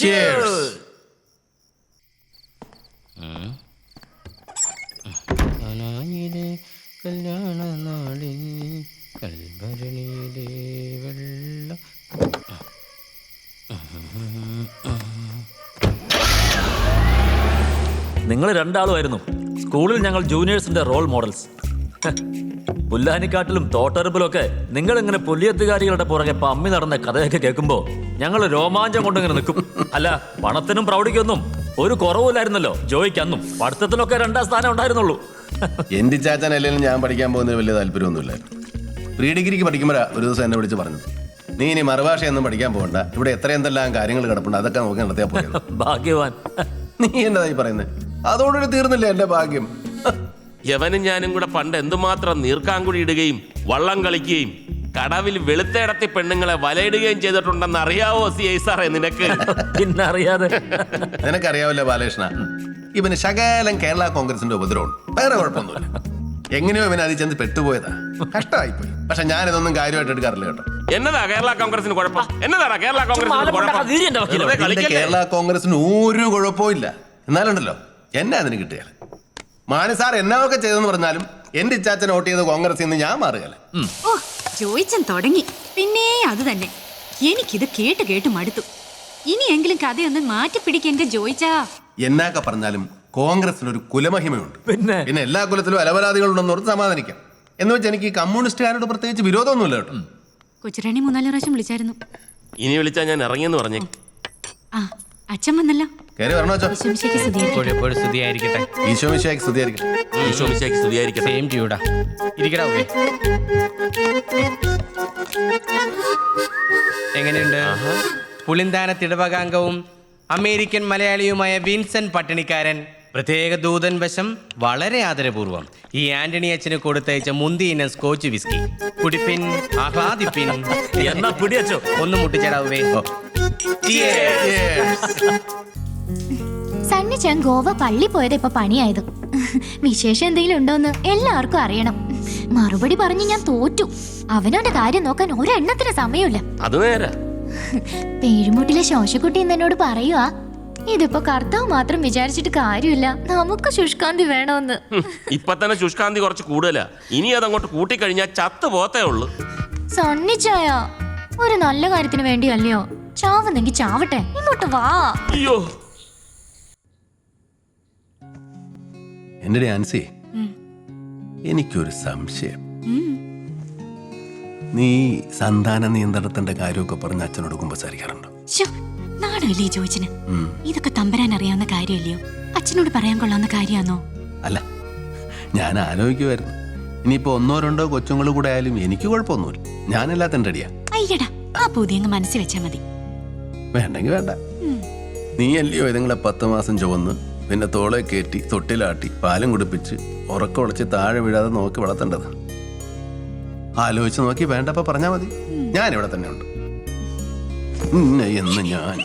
Cheers. കനായിലെ കല്യാണ നാളിൽ കൽഭരണിയിലെ വെള്ള നിങ്ങൾ രണ്ടാളുമായിരുന്നു സ്കൂളിൽ ഞങ്ങൾ ജൂനിയേഴ്സിന്റെ റോൾ മോഡൽസ്. പുല്ലാനിക്കാട്ടിലും ഒക്കെ നിങ്ങൾ ഇങ്ങനെ പുല്ലിയത്തുകാരികളുടെ പുറകെ പമ്മി നടന്ന കഥയൊക്കെ കേൾക്കുമ്പോ ഞങ്ങൾ രോമാഞ്ചം കൊണ്ടിങ്ങനെ നിൽക്കും. അല്ല പണത്തിനും പ്രൗഢിക്കൊന്നും ഒരു കുറവില്ലായിരുന്നല്ലോ ജോയിക്ക് അന്നും പഠിത്തത്തിലൊക്കെ രണ്ടാം സ്ഥാനം ഉണ്ടായിരുന്നുള്ളൂ. എന്റെ ചാച്ചൻ അല്ലെങ്കിലും ഞാൻ പഠിക്കാൻ പോകുന്നതിന് വലിയ താല്പര്യമൊന്നുമില്ലായിരുന്നു പ്രീ ഡിഗ്രിക്ക് പഠിക്കുമ്പോഴാ ഒരു ദിവസം എന്നെ വിളിച്ച് പറഞ്ഞു നീ ഇനി മറുഭാഷയൊന്നും പഠിക്കാൻ പോകണ്ട. ഇവിടെ എത്ര എന്തെല്ലാം കാര്യങ്ങൾ കിടപ്പുണ്ട് അതൊക്കെ നോക്കി നടത്തിയാൽ പോയത് ഭാഗ്യവാൻ. നീ എന്നതായി പറയുന്നത് അതോടൊരു തീർന്നില്ല എന്റെ ഭാഗ്യം? യവനും ഞാനും കൂടെ പണ്ട് എന്തുമാത്രം നീർക്കാങ്കുടി ഇടുകയും വള്ളം കളിക്കുകയും കടവിൽ വെളുത്തേടത്തി പെണ്ണുങ്ങളെ വലയിടുകയും ചെയ്തിട്ടുണ്ടെന്ന് അറിയാവോ സി ഐ സാറേ നിനക്ക്? പിന്നെ അറിയാതെ നിനക്കറിയാവില്ല ബാലകൃഷ്ണ? ഇവന് ശകലം കേരള കോൺഗ്രസിന്റെ ഉപദ്രവം വേറെ കുഴപ്പമൊന്നുമില്ല. എങ്ങനെയോ ഇവൻ അതിൽ ചെന്ന് പെട്ടുപോയതാ. കഷ്ടമായിപ്പോയി. പക്ഷെ ഞാനിതൊന്നും കാര്യമായിട്ട് എടുക്കാറില്ല കേട്ടോ. എന്നതാ കേരള കോൺഗ്രസിന് കുഴപ്പം? എന്നതാടാ കേരള കോൺഗ്രസിന് കുഴപ്പം. വെറുതെ കളിക്കല്ലേ? കേരള കോൺഗ്രസിന് ഒരു കുഴപ്പമില്ല എന്നാലുണ്ടല്ലോ എന്നെ അതിന് കിട്ടുകയില്ല മാനി സാർ എന്നൊക്കെ ചെയ്തെന്ന് പറഞ്ഞാലും എന്റെ ഇച്ചാച്ചൻ വോട്ട് ചെയ്ത് കോൺഗ്രസിൽ നിന്ന് ഞാൻ മാറുകയല്ല? ഓ ചോയിച്ചൻ തുടങ്ങി. പിന്നെ അത് തന്നെ. എനിക്കിത് കേട്ട് കേട്ട് മടുത്തു. ഇനിയെങ്കിലും കഥയൊന്ന് മാറ്റി എന്റെ ജോയിച്ചാ. എന്നൊക്കെ പറഞ്ഞാലും കോൺഗ്രസിൽ ഒരു കുലമഹിമയുണ്ട്. പിന്നെ? പിന്നെ എല്ലാ കുലത്തിലും അലവരാധികളുണ്ടെന്ന് ഓർത്ത് സമാധാനിക്കാം. എന്ന് വെച്ചാൽ എനിക്ക് ഈ കമ്മ്യൂണിസ്റ്റുകാരോട് പ്രത്യേകിച്ച് വിരോധമൊന്നുമില്ല കേട്ടോ. കൊച്ചുറാണി മൂന്നാൽ പ്രാവശ്യം വിളിച്ചായിരുന്നു. ഇനി വിളിച്ചാ ഞാൻ ഇറങ്ങിയെന്ന് പറഞ്ഞേ. ആ അച്ഛൻ വന്നല്ലോ. കയറി വരണോ. എപ്പോഴും എപ്പോഴും സ്തുതിയായിരിക്കട്ടെ. ഈശോ ഈശോ സ്തുതിയായിരിക്കട്ടെ. സെയിം ഇരിക്കടാ ഉവ്വേ. എങ്ങനെയുണ്ട്? പുളിന്താന തിടവകാംഗവും അമേരിക്കൻ മലയാളിയുമായ വിൻസൻ പട്ടിണിക്കാരൻ. പ്രത്യേക ദൂതൻ വശം വളരെ ആദരപൂർവം. ഈ ആന്റണി അച്ഛന് കൊടുത്തയച്ച മുന്തി ഇനം സ്കോച്ച് വിസ്കി കുടിപ്പിൻ ആഹ്ലാദിപ്പിൻ. എന്നാ പിടിയച്ചോ ഒന്ന് മുട്ടിച്ചടാവേ സണ്ണിച്ചാൻ ഗോവ പള്ളി പോയത് ഇപ്പൊ പണിയായത്. വിശേഷം എന്തെങ്കിലും ഉണ്ടോന്ന് എല്ലാവർക്കും അറിയണം. മറുപടി പറഞ്ഞ് ഞാൻ തോറ്റു. അവനവന്റെ കാര്യം നോക്കാൻ ഒരെണ്ണത്തിന് സമയമില്ല. അത് നേരെ പേഴുമുട്ടിലെ ശോശക്കുട്ടി എന്നോട് പറയുവാ ഇതിപ്പോ കർത്താവ് മാത്രം വിചാരിച്ചിട്ട് കാര്യമില്ല. നമുക്ക് ശുഷ്കാന്തി വേണമെന്ന് ഇപ്പൊ തന്നെ ശുഷ്കാന്തി കുറച്ച് കൂടുതലാ. ഇനി അതങ്ങോട്ട് കൂട്ടിക്കഴിഞ്ഞാൽ ചത്തു പോത്തേ ഉള്ളു. സണ്ണിച്ചായ ഒരു നല്ല കാര്യത്തിന് വേണ്ടിയല്ലയോ? ചാവുന്നെങ്കി ചാവട്ടെ. ഇങ്ങോട്ട് വാ. അയ്യോ എന്റെ ആൻസി. എനിക്കൊരു സംശയം. നീ സന്താന നിയന്ത്രണത്തിന്റെ കാര്യമൊക്കെ പറഞ്ഞ് അച്ഛനോട് കുമ്പസാരിക്കാറുണ്ടോ? ജോയിച്ചിന്? ഉം. ഇതൊക്കെ തമ്പരാൻ അറിയാവുന്ന കാര്യമല്ലയോ? അച്ഛനോട് പറയാൻ കൊള്ളാവുന്ന കാര്യമാണോ അല്ല ഞാൻ ആലോചിക്കുമായിരുന്നു ഇനിയിപ്പോ ഒന്നോ രണ്ടോ കൊച്ചുങ്ങൾ കൂടെ ആയാലും എനിക്ക് കുഴപ്പമൊന്നുമില്ല. ഞാനെല്ലാത്തിന്റെ റെഡിയാ അയ്യടാ ആ പൂതി അങ്ങ് മനസ്സിൽ വെച്ചാ മതി. വേണ്ടെങ്കിൽ വേണ്ട. നീ അല്ലയോ ഇതുങ്ങളെ പത്ത് മാസം ചുവന്ന്? പിന്നെ തോളെ കയറ്റി തൊട്ടിലാട്ടി പാലും കുടിപ്പിച്ച് ഉറക്കമുളച്ച് താഴെ വീഴാതെ നോക്കി വളർത്തേണ്ടത്. ആലോചിച്ച് നോക്കി വേണ്ടപ്പോ പറഞ്ഞാ മതി. ഞാൻ ഇവിടെ തന്നെ ഉണ്ട് എന്ന് ഞാൻ